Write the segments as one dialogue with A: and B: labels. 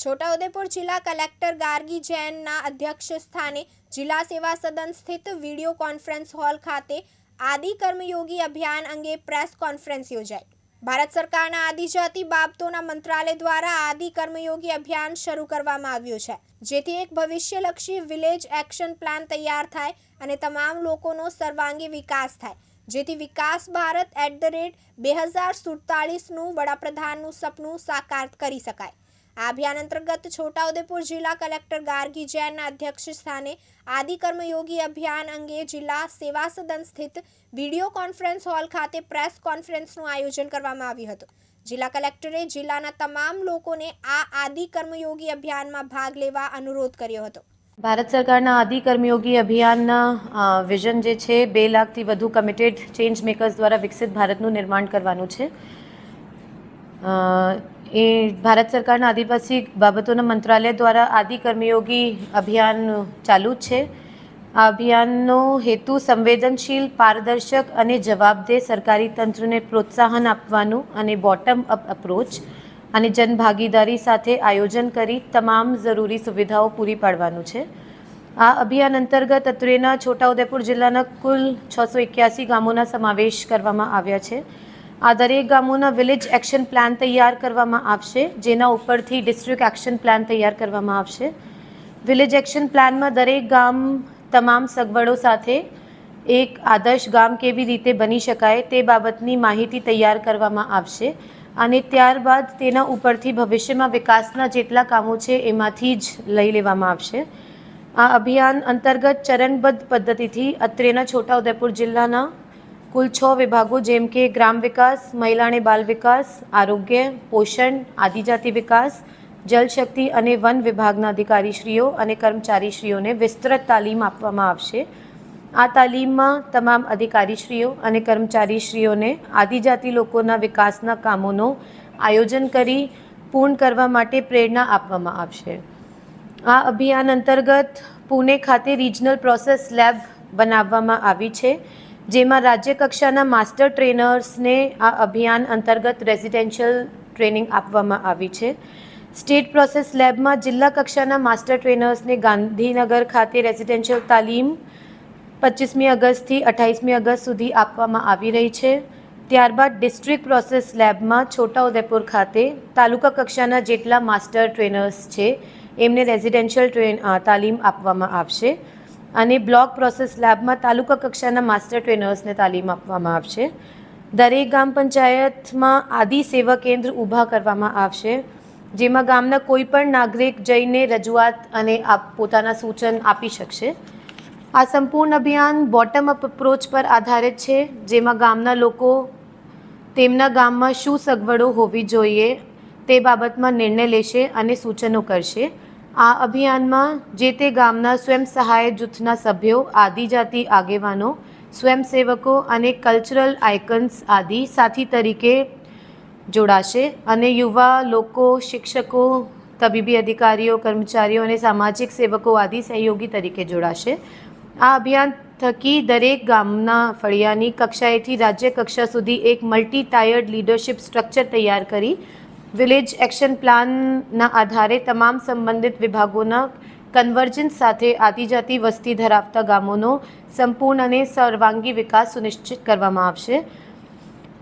A: છોટાઉદેપુર જિલ્લા કલેક્ટર ગાર્ગી જૈનના અધ્યક્ષ સ્થાને જિલ્લા સેવા સદન સ્થિત વિડિયો કોન્ફરન્સ હોલ ખાતે આદિ કર્મયોગી અભિયાન અંગે પ્રેસ કોન્ફરન્સ યોજાઈ. ભારત સરકારના આદિજાતિ બાબતોના મંત્રાલય દ્વારા આદિ કર્મયોગી અભિયાન શરૂ કરવામાં આવ્યું છે, જેથી એક ભવિષ્યલક્ષી વિલેજ એક્શન પ્લાન તૈયાર થાય અને તમામ લોકોનો સર્વાંગી વિકાસ થાય. જેથી વિકાસ ભારત એટ ધ રેટ બે હજાર સુડતાલીસનું વડાપ્રધાનનું સપનું સાકાર કરી શકાય. આ અભિયાન અંતર્ગત છોટાઉદેપુર જિલ્લા કલેક્ટર ગાર્ગી જૈનના અધ્યક્ષ સ્થાને આદિ કર્મયોગી અભિયાન અંગે જિલ્લા સેવા સદન સ્થિત વિડિયો કોન્ફરન્સ હોલ ખાતે પ્રેસ કોન્ફરન્સનું આયોજન કરવામાં આવ્યું હતું. જિલ્લા કલેક્ટરે જિલ્લાના તમામ લોકોને આ આદિ કર્મયોગી અભિયાનમાં ભાગ લેવા અનુરોધ કર્યો હતો.
B: ભારત સરકારના આદિ કર્મયોગી અભિયાનના વિઝન જે છે, બે લાખથી વધુ કમિટેડ ચેન્જ મેકર્સ દ્વારા વિકસિત ભારતનું નિર્માણ કરવાનું છે. એ ભારત સરકારના આદિવાસી બાબતોના મંત્રાલય દ્વારા આદિ કર્મયોગી અભિયાન ચાલુ છે. આ અભિયાનનો હેતુ સંવેદનશીલ, પારદર્શક અને જવાબદેહ સરકારી તંત્રને પ્રોત્સાહન આપવાનું અને બોટમ અપ અપ્રોચ અને જનભાગીદારી સાથે આયોજન કરી તમામ જરૂરી સુવિધાઓ પૂરી પાડવાનું છે. આ અભિયાન અંતર્ગત અત્રેના છોટાઉદેપુર જિલ્લાના કુલ છસો એક્યાસી ગામોના સમાવેશ કરવામાં આવ્યા છે. આ દરેક ગામોના વિલેજ એક્શન પ્લાન તૈયાર કરવામાં આવશે, જેના ઉપરથી ડિસ્ટ્રિક્ટ એક્શન પ્લાન તૈયાર કરવામાં આવશે. વિલેજ એક્શન પ્લાનમાં દરેક ગામ તમામ સગવડો સાથે એક આદર્શ ગામ કેવી રીતે બની શકાય તે બાબતની માહિતી તૈયાર કરવામાં આવશે અને ત્યારબાદ તેના ઉપરથી ભવિષ્યમાં વિકાસના જેટલા કામો છે એમાંથી જ લઈ લેવામાં આવશે. આ અભિયાન અંતર્ગત ચરણબદ્ધ પદ્ધતિથી અત્રેના છોટાઉદેપુર જિલ્લાના કુલ છ વિભાગો જેમ કે ગ્રામ વિકાસ મહિલા અને બાલ વિકાસ, આરોગ્ય, પોષણ, આદિજાતિ વિકાસ જલશક્તિ અને વન વિભાગના અધિકારીશ્રીઓ અને કર્મચારીશ્રીઓને વિસ્તૃત તાલીમ આપવામાં આવશે. આ તાલીમમાં તમામ અધિકારીશ્રીઓ અને કર્મચારીશ્રીઓને આદિજાતિ લોકોના વિકાસના કામોનું આયોજન કરી પૂર્ણ કરવા માટે પ્રેરણા આપવામાં આવશે. આ અભિયાન અંતર્ગત પુણે ખાતે રિજનલ પ્રોસેસ લેબ બનાવવામાં આવી છે. જેમાં રાજ્ય કક્ષાના માસ્ટર ટ્રેનર્સને આ અભિયાન અંતર્ગત રેઝિડેન્શિયલ ટ્રેનિંગ આપવામાં આવી છે. સ્ટેટ પ્રોસેસ લેબમાં જિલ્લા કક્ષાના માસ્ટર ટ્રેનર્સને ગાંધીનગર ખાતે રેઝિડેન્શિયલ તાલીમ પચીસમી ઓગસ્ટથી અઠ્ઠાવીસમી ઓગસ્ટ સુધી આપવામાં આવી રહી છે. ત્યારબાદ ડિસ્ટ્રિક્ટ પ્રોસેસ લેબમાં છોટાઉદેપુર ખાતે તાલુકા કક્ષાના જેટલા માસ્ટર ટ્રેનર્સ છે, એમને રેઝિડેન્શિયલ ટ્રેન તાલીમ આપવામાં આવશે. અને બ્લોક પ્રોસેસ લેબમાં તાલુકા કક્ષાના માસ્ટર ટ્રેનર્સને તાલીમ આપવામાં આવશે. દરેક ગામ પંચાયતમાં આદિ સેવા કેન્દ્ર ઊભા કરવામાં આવશે, જેમાં ગામના કોઈ પણ નાગરિક જઈને રજૂઆત અને આપ પોતાના સૂચન આપી શકશે. આ સંપૂર્ણ અભિયાન બોટમ અપ અપ્રોચ પર આધારિત છે, જેમાં ગામના લોકો તેમના ગામમાં શું સગવડો હોવી જોઈએ તે બાબતમાં નિર્ણય લેશે અને સૂચનો કરશે. આ અભિયાનમાં જે તે ગામના સ્વયં સહાય જૂથના સભ્યો, આદિજાતિ આગેવાનો, સ્વયંસેવકો અને કલ્ચરલ આઇકન્સ આદિ સાથી તરીકે જોડાશે અને યુવા લોકો, શિક્ષકો, તબીબી અધિકારીઓ, કર્મચારીઓ અને સામાજિક સેવકો આદિ સહયોગી તરીકે જોડાશે. આ અભિયાન થકી દરેક ગામના ફળિયાની કક્ષાએથી રાજ્ય કક્ષા સુધી એક મલ્ટી ટાયર્ડ લીડરશિપ સ્ટ્રક્ચર તૈયાર કરી વિલેજ એક્શન પ્લાનના આધારે તમામ સંબંધિત વિભાગોના કન્વર્જન્સ સાથે આદિજાતિ વસ્તી ધરાવતા ગામોનો સંપૂર્ણ અને સર્વાંગી વિકાસ સુનિશ્ચિત કરવામાં આવશે.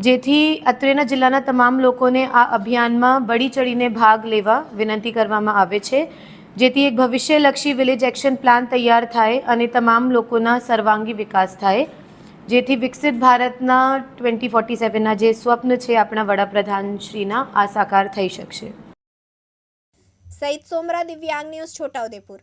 B: જેથી અત્રેના જિલ્લાના તમામ લોકોને આ અભિયાનમાં બળી ચડીને ભાગ લેવા વિનંતી કરવામાં આવે છે. જેથી એક ભવિષ્યલક્ષી વિલેજ એક્શન પ્લાન તૈયાર થાય અને તમામ લોકોના સર્વાંગી વિકાસ થાય. જેથી વિકસિત ભારતના ટ્વેન્ટી ફોર્ટી સેવનના જે સ્વપ્ન છે, આપણા વડાપ્રધાનશ્રીના, આ સાકાર થઈ શકશે.
A: સહિત સોમરા દિવ્યાંગ ન્યૂઝ છોટાઉદેપુર